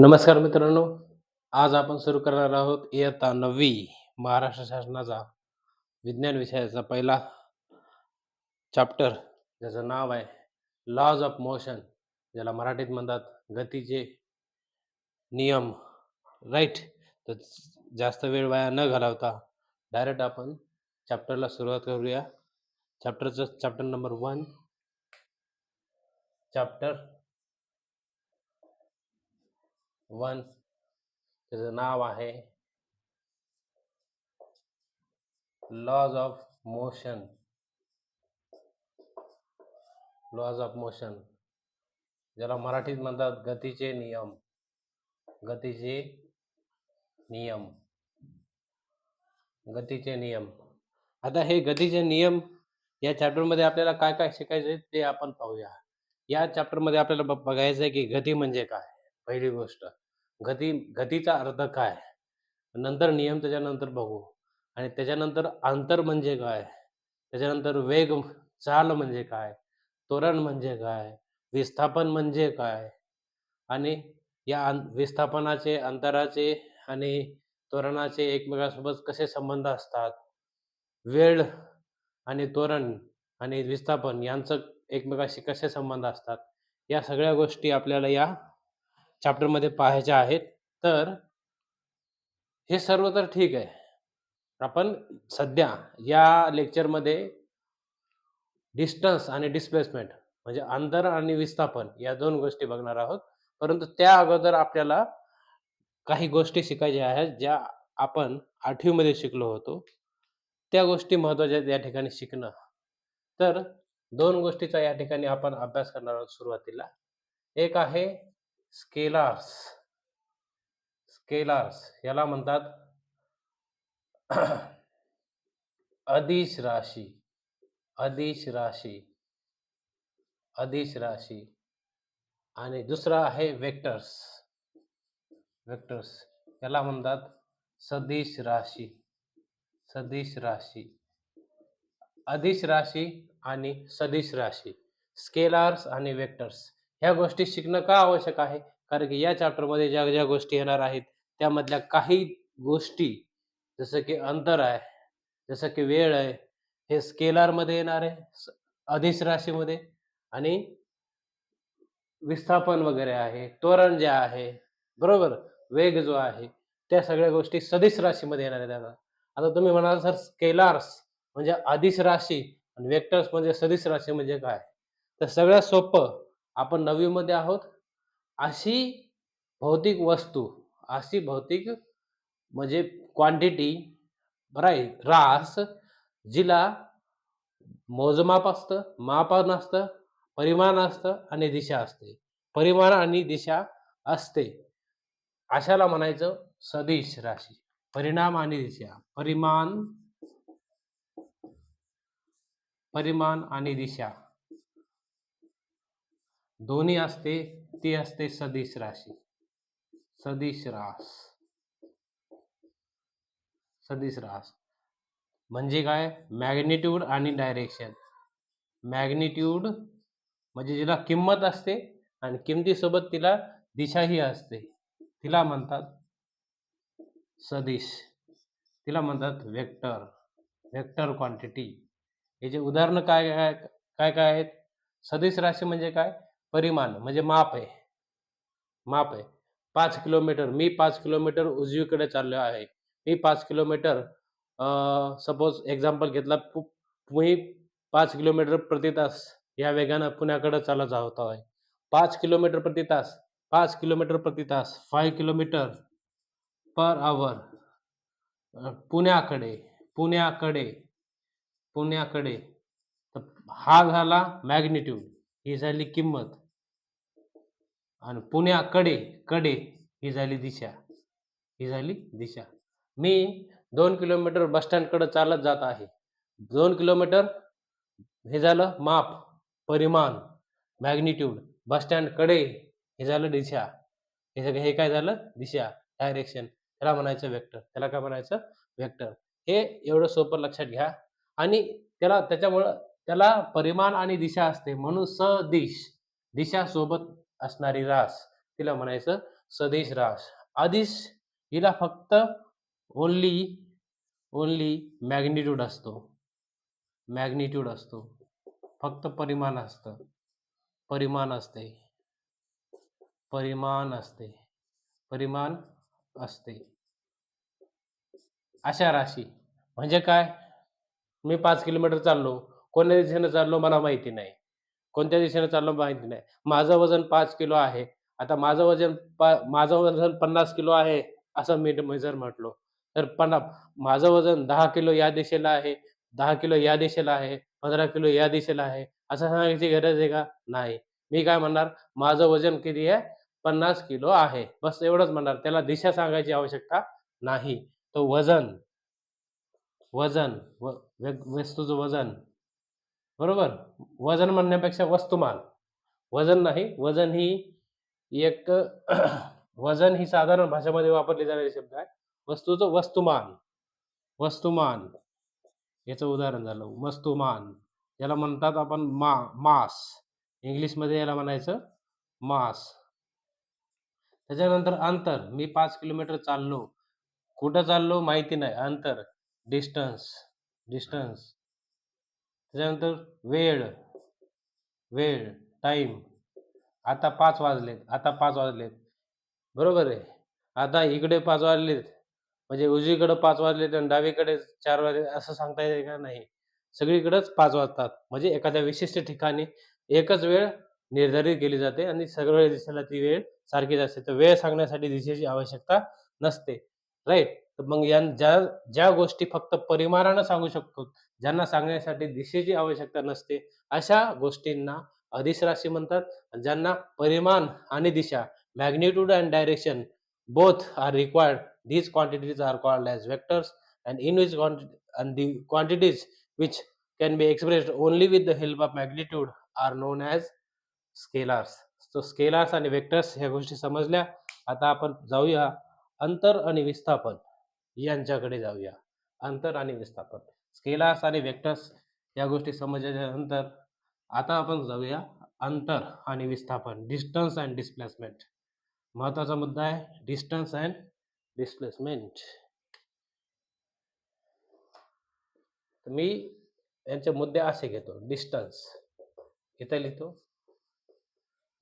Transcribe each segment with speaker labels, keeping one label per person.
Speaker 1: नमस्कार मित्रांनो आज आपण सुरू करणार आहोत इयत्ता नववी महाराष्ट्र शासनाचा विज्ञान विषयाचा पहिला चॅप्टर ज्याचं नाव आहे लॉज ऑफ मोशन ज्याला मराठीत म्हणतात गतीचे नियम. राईट तर जास्त वेळ वाया न घालवता डायरेक्ट आपण चॅप्टरला सुरुवात करूया. चॅप्टरचं chapter number one chapter one त्याचं नाव आहे laws of motion laws of motion ज्याला मराठीत म्हणतात गतीचे नियम. गतीचे नियम. गतीचे नियम. आता हे गतीचे नियम या चॅप्टरमध्ये आपल्याला काय काय शिकायचं आहे ते आपण पाहूया. या चॅप्टरमध्ये आपल्याला बघायचं आहे की गती म्हणजे काय? पहिली गोष्ट. गती गतीचा अर्थ काय? नंतर नियम त्याच्यानंतर बघू. आणि त्याच्यानंतर अंतर म्हणजे काय? त्याच्यानंतर वेग चाल म्हणजे काय? तोरण म्हणजे काय? विस्थापन म्हणजे काय? आणि या विस्थापनाचे अंतराचे आणि तोरणाचे एकमेकांसोबत कसे संबंध असतात? वेळ आणि तोरण आणि विस्थापन यांचं एकमेकाशी कसे संबंध असतात? या सगळ्या गोष्टी आपल्याला या चॅप्टरमध्ये पाहायच्या आहेत. तर हे सर्व तर ठीक आहे. आपण सध्या या लेक्चरमध्ये डिस्टन्स आणि डिस्प्लेसमेंट म्हणजे अंतर आणि विस्थापन या दोन गोष्टी बघणार आहोत. परंतु त्या अगोदर आपल्याला काही गोष्टी शिकायच्या आहेत ज्या आपण आठवीमध्ये शिकलो होतो. त्या गोष्टी महत्त्वाच्या आहेत या ठिकाणी शिकणं. तर दोन गोष्टीचा या ठिकाणी आपण अभ्यास करणार आहोत सुरुवातीला. एक आहे स्केलार्स. स्केलार्स याला म्हणतात अदिश राशी. अदिश राशी. अदिश राशी. आणि दुसरा आहे वेक्टर्स. वेक्टर्स याला म्हणतात सदिश राशी. सदिश राशी. अदिश राशी आणि सदिश राशी. स्केलार्स आणि वेक्टर्स. ह्या गोष्टी शिकणं का आवश्यक आहे? कारण की या चॅप्टरमध्ये ज्या ज्या गोष्टी येणार आहेत त्यामधल्या काही गोष्टी जसं की अंतर आहे जसं की वेळ आहे हे स्केलारमध्ये येणार आहे स- राशीमध्ये आणि विस्थापन वगैरे आहे त्वरण जे आहे बरोबर? वेग जो आहे त्या सगळ्या गोष्टी सदिश राशीमध्ये येणार आहेत आता. आता तुम्ही म्हणाल सर स्केलार्स म्हणजे अधिश राशी आणि वेक्टर्स म्हणजे सदिश राशी म्हणजे काय? तर सगळ्यात सोपं आपण नववीमध्ये आहोत अशी भौतिक वस्तू अशी भौतिक म्हणजे क्वांटिटी राईट रास जिला मोजमाप असतं मापन असतं परिमाण असतं आणि दिशा असते. परिमाण आणि दिशा असते. अशाला म्हणायचं सदिश राशी. परिणाम आणि दिशा. परिमाण परिमाण आणि दिशा. दोन्ही असते ती असते सदिश राशी. सदिश रास. सदिश रास. म्हणजे काय? मॅग्निट्यूड आणि डायरेक्शन. मॅग्निट्यूड म्हणजे जिला किंमत असते आणि किंमतीसोबत तिला दिशाही असते. तिला म्हणतात सदिश. तिला म्हणतात वेक्टर. Vector quantity. याचे उदाहरणं काय काय काय काय आहेत? सदिश राशी म्हणजे काय? परिमाण म्हणजे माप आहे. माप आहे. पाच किलोमीटर मी पाच किलोमीटर उजवीकडे चाललो आहे. मी पाच किलोमीटर सपोज एक्झाम्पल घेतला मी तुम्ही पाच किलोमीटर प्रति तास या वेगानं पुण्याकडे चालत आहोत आहे. पाच किलोमीटर प्रति तास पाच किलोमीटर प्रति तास फाय किलोमीटर पर आवर पुण्याकडे पुण्याकडे पुण्याकडे. तर हा झाला मॅग्निट्यूड ही झाली किंमत. आणि पुण्याकडे कडे ही झाली दिशा. ही झाली दिशा. मी दोन किलोमीटर बस स्टँडकडे चालत जात आहे. दोन किलोमीटर हे झालं माप परिमाण मॅग्निट्यूड बस स्टँडकडे हे झालं दिशा. हे सगळं हे काय झालं दिशा डायरेक्शन त्याला म्हणायचं वेक्टर त्याला काय म्हणायचं वेक्टर हे एवढं सोपं लक्षात घ्या. आणि त्याला त्याच्यामुळं त्याला परिमाण आणि दिशा असते. म्हणून सदिश. दिशा सोबत असणारी रास. तिला म्हणायचं सदिश रास. आदिश हिला फक्त ओनली ओनली मॅग्निट्यूड असतो. मॅग्निट्यूड असतो. फक्त परिमाण असतं. परिमाण असते. परिमाण असते. परिमाण असते. अशा राशी. म्हणजे काय? मी पाच किलोमीटर चाललो. कोणत्या दिशेनं चाललो? मला माहिती नाही. कोणत्या दिशेनं चाललो माहिती नाही. माझं वजन पाच किलो आहे. आता माझं वजन पा माझं वजन पन्नास किलो आहे असं मी जर म्हटलो तर पन्ना माझं वजन दहा किलो या दिशेला आहे दहा किलो या दिशेला आहे पंधरा किलो या दिशेला आहे असं सांगायची गरज आहे का? नाही. मी काय म्हणणार? माझं वजन किती आहे? पन्नास किलो आहे. बस एवढंच म्हणणार. त्याला दिशा सांगायची आवश्यकता नाही. तो वजन वजन व व्य- वस्तूचं वजन बरोबर? वजन म्हणण्यापेक्षा वस्तुमान. वजन नाही वजन ही एक वजन ही साधारण भाषेमध्ये वापरली जाणारे शब्द आहे. वस्तूचं वस्तुमान. वस्तुमान. याचं उदाहरण झालं. वस्तुमान. याला म्हणतात आपण मा मास. इंग्लिशमध्ये याला म्हणायचं मास. त्याच्यानंतर अंतर. मी पाच किलोमीटर चाललो. कुठं चाललो माहिती नाही. अंतर. डिस्टन्स. डिस्टन्स. त्याच्यानंतर वेळ वेळ टाईम आता पाच वाजलेत आता पाच वाजलेत. बरोबर आहे. आता इकडे पाच वाजलेत म्हणजे उजवीकडे पाच वाजलेत आणि डावीकडे चार वाजले असं सांगता येते का नाही. सगळीकडेच पाच वाजतात. म्हणजे एखाद्या विशिष्ट ठिकाणी एकच वेळ निर्धारित केली जाते आणि सगळ्या दिशेला ती वेळ सारखीच असते. तर वेळ सांगण्यासाठी दिशेची आवश्यकता नसते. राईट तर मग या ज्या ज्या गोष्टी फक्त परिमाणानं सांगू शकतो ज्यांना सांगण्यासाठी दिशेची आवश्यकता नसते अशा गोष्टींना अधिश राशी म्हणतात. ज्यांना परिमाण आणि दिशा magnitude and direction both are required these quantities are called as vectors and in which and the quantities which can be expressed only with the help of magnitude are known as scalars तो scalars आणि vectors ह्या गोष्टी समजल्या. आता आपण जाऊया अंतर आणि विस्थापन. यांच्याकडे जाऊया. अंतर आणि विस्थापन. स्केलार्स आणि वेक्टर्स या गोष्टी समजल्यानंतर नंतर आता आपण जाऊया अंतर आणि विस्थापन. Distance and displacement. महत्त्वाचा मुद्दा आहे डिस्टन्स अँड डिस्प्लेसमेंट. मी यांचे मुद्दे असे घेतो डिस्टन्स. इथे लिहितो.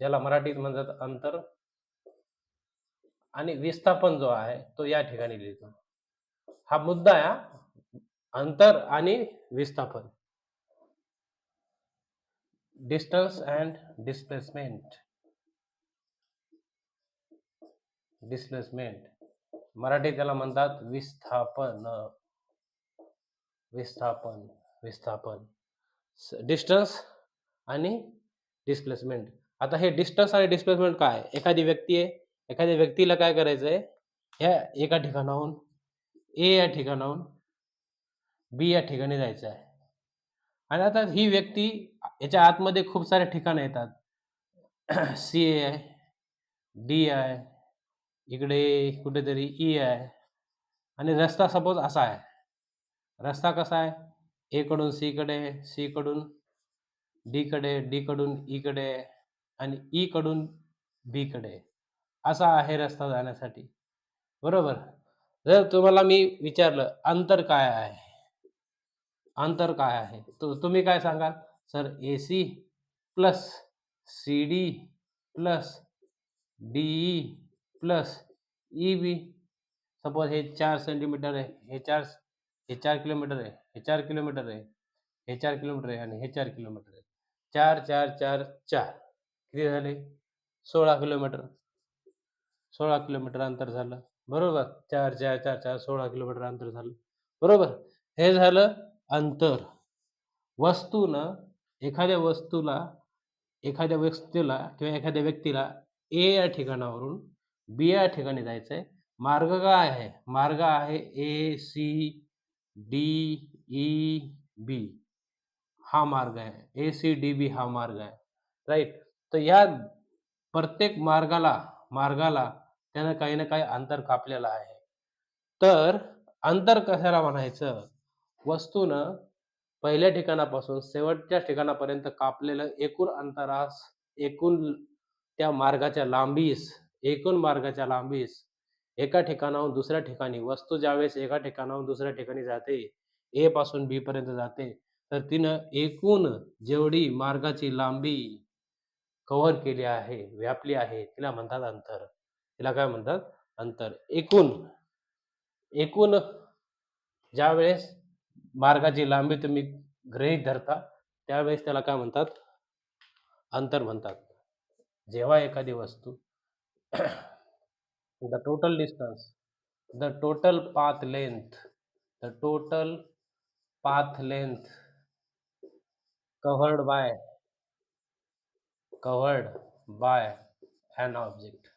Speaker 1: ज्याला मराठीत म्हणतात अंतर आणि विस्थापन जो आहे तो या ठिकाणी लिहितो. हा मुद्दा आहे अंतर आणि विस्थापन. Distance and displacement displacement Marathi त्याला म्हणतात विस्थापन. विस्थापन विस्थापन. डिस्टन्स आणि डिस्प्लेसमेंट आता हे डिस्टन्स आणि डिस्प्लेसमेंट काय? एखादी व्यक्ती आहे एखाद्या व्यक्तीला काय करायचं आहे ह्या एका ठिकाणाहून ए या ठिकाणाहून बी या ठिकाणी जायचं आहे. आणि आता ही व्यक्ती याच्या आतमध्ये खूप सारे ठिकाणं येतात. सी ए आहे डी आहे इकडे कुठेतरी ई आहे आणि रस्ता सपोज असा आहे. रस्ता कसा आहे? एकडून सीकडे सीकडून डीकडे डीकडून ईकडे आणि ईकडून बीकडे असा आहे रस्ता जाण्यासाठी. बरोबर? जर तुम्हाला मी विचारलं अंतर काय आहे? अंतर काय आहे? तो तुम्ही काय सांगाल? Sir A C plus C D plus D E plus E B. Suppose हे चार सेंटीमीटर आहे हे चार हे चार किलोमीटर आहे हे चार किलोमीटर आहे हे चार किलोमीटर आहे आणि हे चार किलोमीटर आहे. चार चार चार चार. किती झाले? सोळा किलोमीटर. सोळा किलोमीटर अंतर झालं. बरोबर. चार चार चार चार सोळा किलोमीटर अंतर झालं. बरोबर. हे झालं अंतर. वस्तूनं एखाद्या वस्तूला एखाद्या व्यक्तीला किंवा एखाद्या व्यक्तीला ए या ठिकाणावरून बी या ठिकाणी जायचं आहे मार्ग काय आहे? मार्ग आहे A C D E B हा मार्ग आहे. ए सी डी बी हा मार्ग आहे. राईट तर या प्रत्येक मार्गाला मार्गाला त्यानं काही ना काही अंतर कापलेलं आहे. तर अंतर कशाला म्हणायचं? वस्तूनं पहिल्या ठिकाणापासून शेवटच्या ठिकाणापर्यंत कापलेलं एकूण अंतरास एकूण त्या मार्गाच्या लांबीस एकूण मार्गाच्या लांबीस एका ठिकाणाहून दुसऱ्या ठिकाणी वस्तू ज्यावेळेस एका ठिकाणाहून दुसऱ्या ठिकाणी जाते ए पासून बी पर्यंत जाते तर तिनं एकूण जेवढी मार्गाची लांबी कव्हर केली आहे व्यापली आहे तिला म्हणतात अंतर. तिला काय म्हणतात? अंतर. एकूण एकूण ज्यावेळेस मार्गाची लांबी तुम्ही गृहीत धरता त्यावेळेस त्याला काय म्हणतात? अंतर म्हणतात. जेव्हा एखादी वस्तू the total distance the total path length the total path length covered by covered by an object.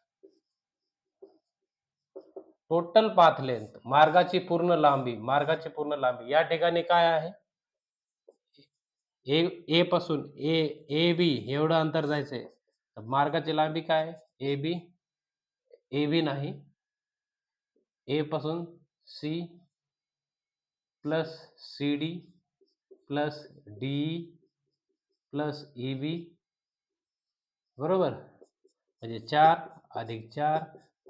Speaker 1: Total path length मार्गाची पूर्ण लांबी मार्गाची पूर्ण लांबी या ठिकाणी काय आहे? ए ए पासून ए ए बी एवढं अंतर जायचंय तर मार्गाची लांबी काय ए बी ए बी नाही. ए पासून C plus C D plus D plus E B बरोबर? म्हणजे चार अधिक चार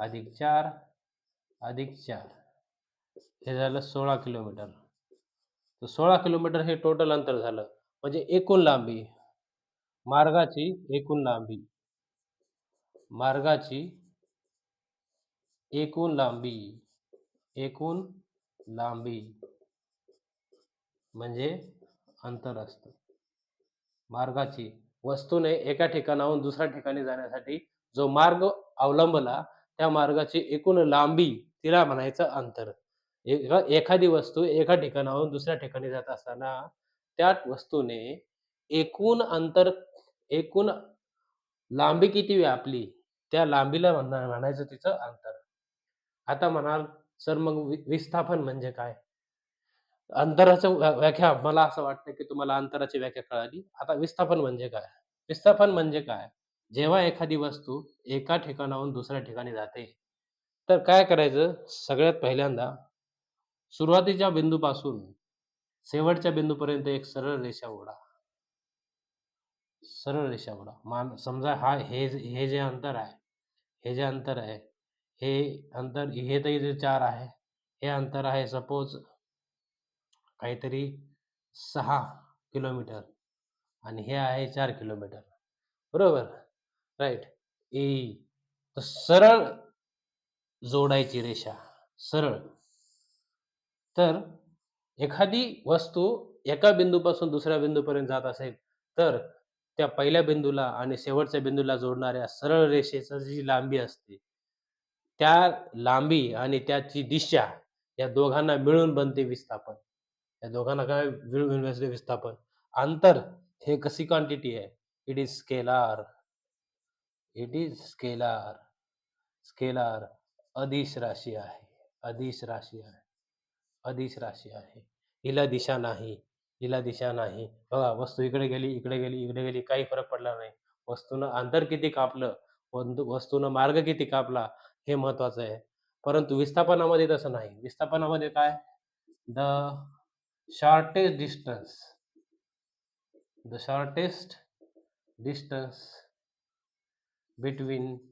Speaker 1: अधिक चार अधिक चार हे झालं सोळा किलोमीटर. तर सोळा किलोमीटर हे टोटल अंतर झालं. म्हणजे एकूण लांबी. मार्गाची एकूण लांबी. मार्गाची एकूण लांबी. एकूण लांबी. म्हणजे अंतर असतं. मार्गाची वस्तूने एका ठिकाणाहून दुसऱ्या ठिकाणी जाण्यासाठी जो मार्ग अवलंबला त्या मार्गाची एकूण लांबी तिला म्हणायचं अंतर. एखादी वस्तू एका ठिकाणाहून दुसऱ्या ठिकाणी जात असताना त्या वस्तूने एकूण अंतर एकूण लांबी किती व्यापली त्या लांबीला म्हणणार म्हणायचं तिचं अंतर. आता म्हणाल सर मग विस्थापन म्हणजे काय? अंतराचं व्याख्या मला असं वाटतं की तुम्हाला अंतराची व्याख्या कळाली. आता विस्थापन म्हणजे काय? विस्थापन म्हणजे काय? जेव्हा एखादी वस्तू एका ठिकाणाहून दुसऱ्या ठिकाणी जाते तर काय करायचं? सगळ्यात पहिल्यांदा सुरुवातीच्या बिंदूपासून शेवटच्या बिंदूपर्यंत एक सरळ रेषा ओढा. सरळ रेषा ओढा. मान समजा हा हे जे- हे जे अंतर आहे हे जे अंतर आहे हे अंतर हे तरी जे चार आहे हे अंतर आहे सपोज काहीतरी सहा किलोमीटर आणि हे आहे चार किलोमीटर. बरोबर? राईट ए तर सरळ जोडायची रेषा. सरळ. तर एखादी वस्तू एका बिंदूपासून दुसऱ्या बिंदूपर्यंत जात असेल तर त्या पहिल्या बिंदूला आणि शेवटच्या बिंदूला जोडणाऱ्या सरळ रेषेचा जी लांबी असते त्या लांबी आणि त्याची दिशा या दोघांना मिळून बनते विस्थापन. या दोघांना काय मिळून बनते विस्थापन? अंतर हे कशी क्वांटिटी आहे? It is scalar it is scalar scalar अदिश राशी आहे. अदिश राशी आहे. अदिश राशी आहे. हिला दिशा नाही. हिला दिशा नाही. बघा वस्तू इकडे गेली इकडे गेली इकडे गेली काही फरक पडला नाही. वस्तूनं अंतर किती कापलं? वस्तूनं मार्ग किती कापला? हे महत्वाचं आहे. परंतु विस्थापनामध्ये तसं नाही. विस्थापनामध्ये काय? The shortest distance the shortest distance between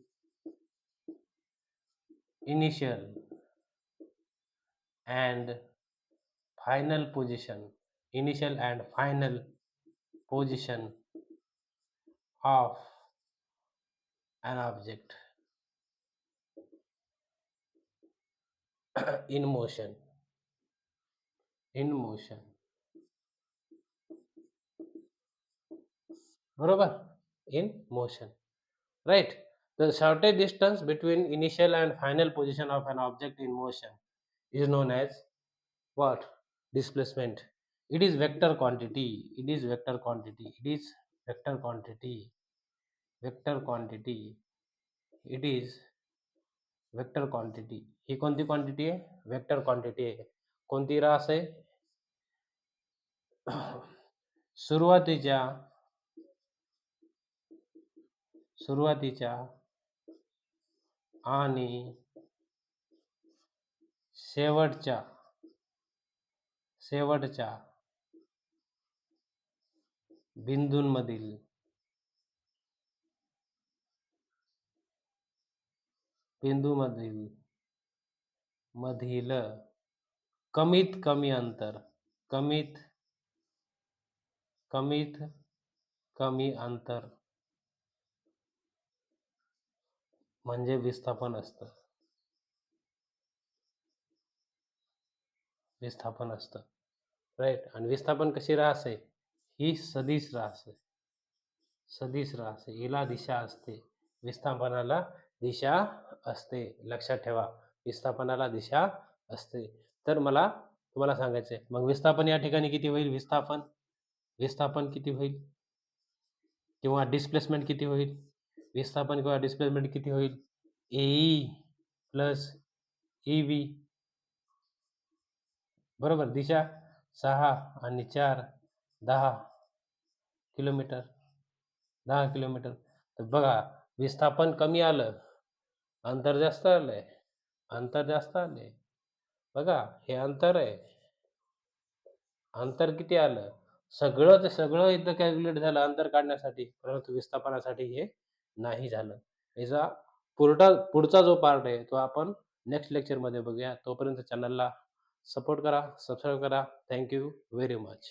Speaker 1: initial and final position initial and final position of an object in motion in motion બરોબર in motion. Right. The shortest distance between initial and final position of an object in motion is known as what displacement it is vector quantity it is vector quantity it is vector quantity vector quantity it is vector quantity ही कोणती quantity आहे vector quantity आहे कोणती रास आहे सुरुवातीच्या सुरुवातीच्या आणि शेवटच्या शेवटच्या बिंदूंमधील बिंदूमधील मधील कमीत कमी अंतर कमीत कमीत कमी अंतर म्हणजे विस्थापन असतं. विस्थापन असतं. राईट आणि विस्थापन कशी रास आहे ही सदिश राहस आहे सदिश रास आहे हिला दिशा असते. विस्थापनाला दिशा असते. लक्षात ठेवा. विस्थापनाला दिशा असते. तर मला तुम्हाला सांगायचं आहे मग विस्थापन या ठिकाणी किती होईल? विस्थापन. विस्थापन किती होईल? किंवा डिस्प्लेसमेंट किती होईल? विस्थापन किंवा डिस्प्लेसमेंट किती होईल? ए प्लस ई बी बरोबर? दिशा सहा आणि चार दहा किलोमीटर. दहा किलोमीटर. तर बघा विस्थापन कमी आलं अंतर जास्त आलंय अंतर जास्त आले बघा हे अंतर आहे. अंतर किती आलं? सगळं ते सगळं इथं कॅल्क्युलेट झालं अंतर काढण्यासाठी परंतु विस्थापनासाठी हे नाही झालं. याचा पुढचा पुढचा जो पार्ट आहे तो आपण नेक्स्ट लेक्चरमध्ये बघूया. तोपर्यंत चॅनलला सपोर्ट करा सबस्क्राईब करा. Thank you very much